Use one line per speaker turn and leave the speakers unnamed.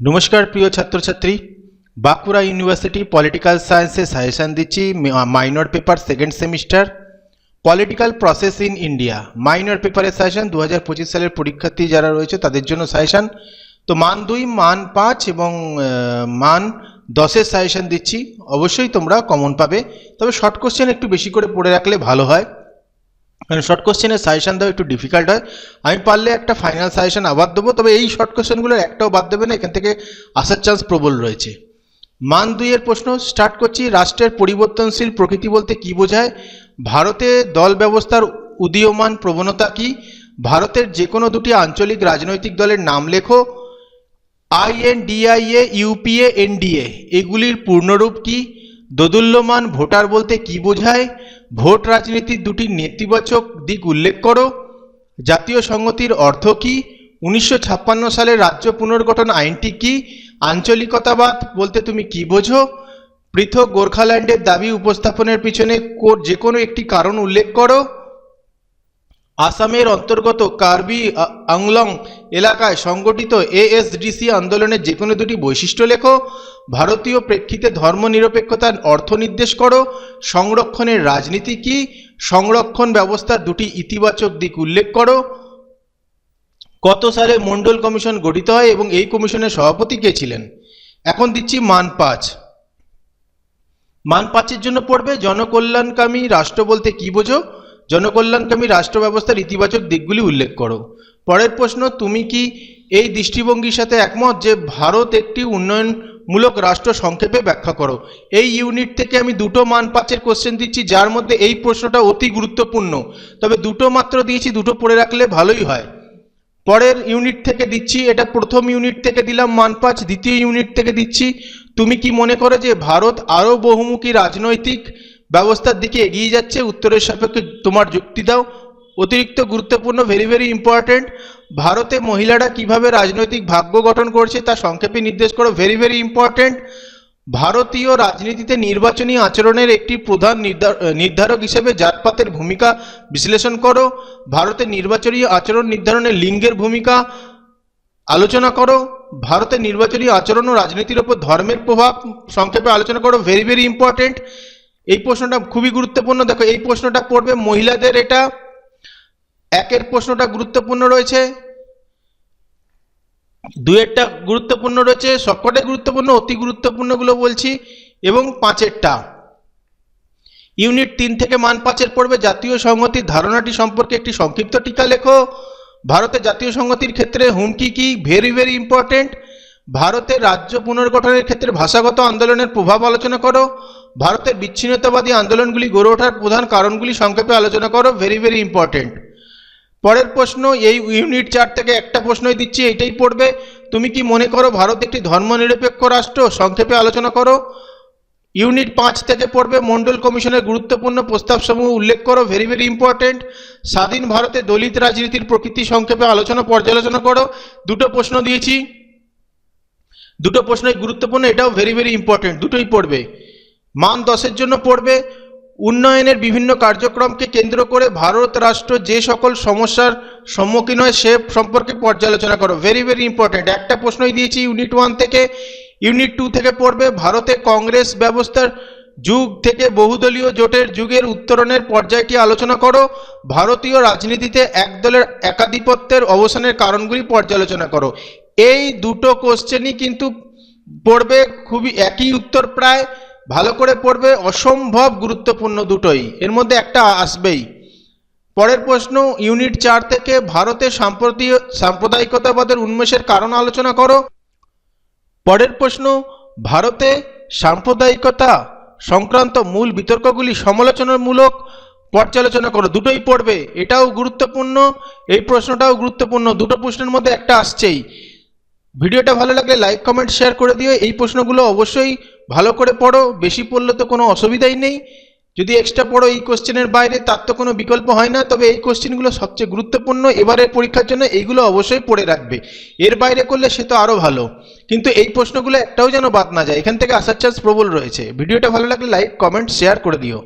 নমস্কার প্রিয় ছাত্রছাত্রী বাঁকুড়া ইউনিভার্সিটি পলিটিক্যাল সায়েন্সে সাজেশন দিচ্ছি minor paper second semester political process in India minor পেপারের সাজেশন দু সালের পরীক্ষার্থী যারা রয়েছে তাদের জন্য সাজেশন তো মান দুই, মান পাঁচ এবং মান দশের সাজেশন দিচ্ছি। অবশ্যই তোমরা কমন পাবে। তবে শর্ট কোশ্চেন একটু বেশি করে পড়ে রাখলে ভালো হয়। কারণ শর্ট কোশ্চেনের সাজেশন দেওয়া একটু ডিফিকাল্ট হয়। আমি পারলে একটা ফাইনাল সাজেশন আবার দেবো, তবে এই শর্ট কোশ্চেনগুলোর একটাও বাদ দেবে না, এখান থেকে আসার চান্স প্রবল রয়েছে। মান দুইয়ের প্রশ্ন স্টার্ট করছি, রাষ্ট্রের পরিবর্তনশীল প্রকৃতি বলতে কি বোঝায়? ভারতে দল ব্যবস্থার উদীয়মান প্রবণতা কি? ভারতের যে কোনো দুটি আঞ্চলিক রাজনৈতিক দলের নাম লেখো। আইএনডিআইএ ইউপিএ এনডিএ এগুলির পূর্ণরূপ কি? দোদুল্যমান ভোটার বলতে কি বোঝায়? ভোট রাজনীতির দুটি নেতিবাচক দিক উল্লেখ করো। জাতীয় সংহতির অর্থ কি? উনিশশো সালে রাজ্য পুনর্গঠন আইনটি কি? আঞ্চলিকতাবাদ বলতে তুমি কি বোঝো? পৃথক গোর্খাল্যান্ডের দাবি উপস্থাপনের পিছনে যে কোনো একটি কারণ উল্লেখ করো। আসামের অন্তর্গত কার্বি আংলং এলাকায় সংগঠিত এএসডিসি আন্দোলনের যে কোনো দুটি বৈশিষ্ট্য লেখো। ভারতীয় প্রেক্ষিতে ধর্মনিরপেক্ষতার অর্থ নির্দেশ করো, সংরক্ষণের রাজনীতি কি, সংরক্ষণ ব্যবস্থার দুটি ইতিবাচক দিক উল্লেখ করো। কত সালে মন্ডল কমিশন গঠিত হয় এবং এই কমিশনের সভাপতি কে ছিলেন? এখন দিচ্ছি মান পাঁচ মান পাঁচের জন্য পড়বে, জনকল্যাণকামী রাষ্ট্র বলতে কি বোঝো? জনকল্যাণকামী রাষ্ট্র ব্যবস্থার ইতিবাচক দিকগুলি উল্লেখ করো। পরের প্রশ্ন, তুমি কি এই দৃষ্টিভঙ্গির সাথে একমত যে ভারত একটি উন্নয়নমূলক রাষ্ট্র সংক্ষেপে ব্যাখ্যা করো। এই ইউনিট থেকে আমি দুটো মান পাঁচের কোশ্চেন দিচ্ছি, যার মধ্যে এই প্রশ্নটা অতি গুরুত্বপূর্ণ। তবে দুটো মাত্র দিয়েছি, দুটো পড়ে রাখলে ভালোই হয়। পরের ইউনিট থেকে দিচ্ছি, এটা প্রথম ইউনিট থেকে দিলাম মান পাঁচ দ্বিতীয় ইউনিট থেকে দিচ্ছি। তুমি কি মনে করো যে ভারত আরও বহুমুখী রাজনৈতিক ব্যবস্থার দিকে এগিয়ে যাচ্ছে? উত্তরের সাপেক্ষে তোমার যুক্তি দাও। অতিরিক্ত গুরুত্বপূর্ণ ভেরি ভেরি ইম্পর্ট্যান্ট ভারতে মহিলারা কীভাবে রাজনৈতিক ভাগ্য গঠন করছে তা সংক্ষেপে নির্দেশ করো ভেরি ভেরি ইম্পর্ট্যান্ট ভারতীয় রাজনীতিতে নির্বাচনী আচরণের একটি প্রধান নির্ধার- নির্ধারক হিসেবে জাতপাতের ভূমিকা বিশ্লেষণ করো ভারতের নির্বাচনী আচরণ নির্ধারণে লিঙ্গের ভূমিকা আলোচনা করো ভারতের নির্বাচনী আচরণ ও রাজনীতির ওপর ধর্মের প্রভাব সংক্ষেপে আলোচনা করো ভেরি ভেরি ইম্পর্টেন্ট এই প্রশ্নটা খুবই গুরুত্বপূর্ণ, দেখো এই প্রশ্নটা পড়বে মহিলাদের এটা একের প্রশ্নটা গুরুত্বপূর্ণ রয়েছে। দুয়েরটা গুরুত্বপূর্ণ রয়েছে, সবকটাই গুরুত্বপূর্ণ, অতি গুরুত্বপূর্ণগুলো বলছি, এবং পাঁচেরটা। ইউনিট তিন থেকে মান পাঁচের পড়বে জাতীয় সংহতির ধারণাটি সম্পর্কে একটি সংক্ষিপ্ত টিকা লেখো। ভারতের জাতীয় সংহতির ক্ষেত্রে হুমকি কি ভেরি ভেরি ইম্পর্টেন্ট ভারতের রাজ্য পুনর্গঠনের ক্ষেত্রে ভাষাগত আন্দোলনের প্রভাব আলোচনা করো। ভারতের বিচ্ছিন্নতাবাদী আন্দোলনগুলি গড়ে ওঠার প্রধান কারণগুলি সংক্ষেপে আলোচনা করো। ভেরি ভেরি ইম্পর্টেন্ট পরের প্রশ্ন, এই ইউনিট চার থেকে একটা প্রশ্নই দিচ্ছি, এটাই পড়বে। তুমি কি মনে করো ভারত একটি ধর্মনিরপেক্ষ রাষ্ট্র? সংক্ষেপে আলোচনা করো। ইউনিট পাঁচ থেকে পড়বে, মন্ডল কমিশনের গুরুত্বপূর্ণ প্রস্তাবসমূহ উল্লেখ করো ভেরি ভেরি ইম্পর্টেন্ট স্বাধীন ভারতে দলিত রাজনীতির প্রকৃতি সংক্ষেপে আলোচনা, পর্যালোচনা করো। দুটো প্রশ্ন দিয়েছি। দুটো প্রশ্নই গুরুত্বপূর্ণ, এটাও ভেরি ভেরি ইম্পর্টেন্ট দুটোই পড়বে। মান দশের জন্য পড়বে। উন্নয়নের বিভিন্ন কার্যক্রমকে কেন্দ্র করে ভারত রাষ্ট্র যে সকল সমস্যার সম্মুখীন হয় সে সম্পর্কে পর্যালোচনা করো। ভেরি ভেরি ইম্পর্টেন্ট একটা প্রশ্নই দিয়েছি ইউনিট ওয়ান থেকে ইউনিট টু থেকে পড়বে। ভারতে কংগ্রেস ব্যবস্থার যুগ থেকে বহুদলীয় জোটের যুগের উত্তরণের পর্যায়টি আলোচনা করো। ভারতীয় রাজনীতিতে একদলের একাধিপত্যের অবসানের কারণগুলি পর্যালোচনা করো। এই দুটো কোশ্চেনই কিন্তু পড়বে খুবই একই উত্তর প্রায়। ভালো করে পড়বে, অসম্ভব গুরুত্বপূর্ণ দুটোই। এর মধ্যে একটা আসবেই। পরের প্রশ্ন, ইউনিট চার থেকে ভারতের সাম্প্রতীয়, সাম্প্রদায়িকতাবাদের উন্মেষের কারণ আলোচনা করো। পরের প্রশ্ন, ভারতে সাম্প্রদায়িকতা সংক্রান্ত মূল বিতর্কগুলি সমালোচনামূলক পর্যালোচনা করো, দুটোই পড়বে। এটাও গুরুত্বপূর্ণ, এই প্রশ্নটাও গুরুত্বপূর্ণ, দুটো প্রশ্নের মধ্যে একটা আসছেই। ভিডিওটা ভালো লাগলে লাইক কমেন্ট শেয়ার করে দিও। এই প্রশ্নগুলো অবশ্যই ভালো করে পড়ো। বেশি পড়লে তো কোনো অসুবিধাই নেই। যদি এক্সট্রা পড়ো এই কোশ্চেনের বাইরে, তার তো কোনো বিকল্প হয় না। তবে এই কোশ্চেনগুলো সবচেয়ে গুরুত্বপূর্ণ। এবারের পরীক্ষার জন্য এইগুলো অবশ্যই পড়ে রাখবে। এর বাইরে করলে সে তো আরও ভালো। কিন্তু এই প্রশ্নগুলো একটাও যেন বাদ না যায়। এখান থেকে আসার চান্স প্রবল রয়েছে। ভিডিওটা ভালো লাগলে লাইক কমেন্ট শেয়ার করে দিও।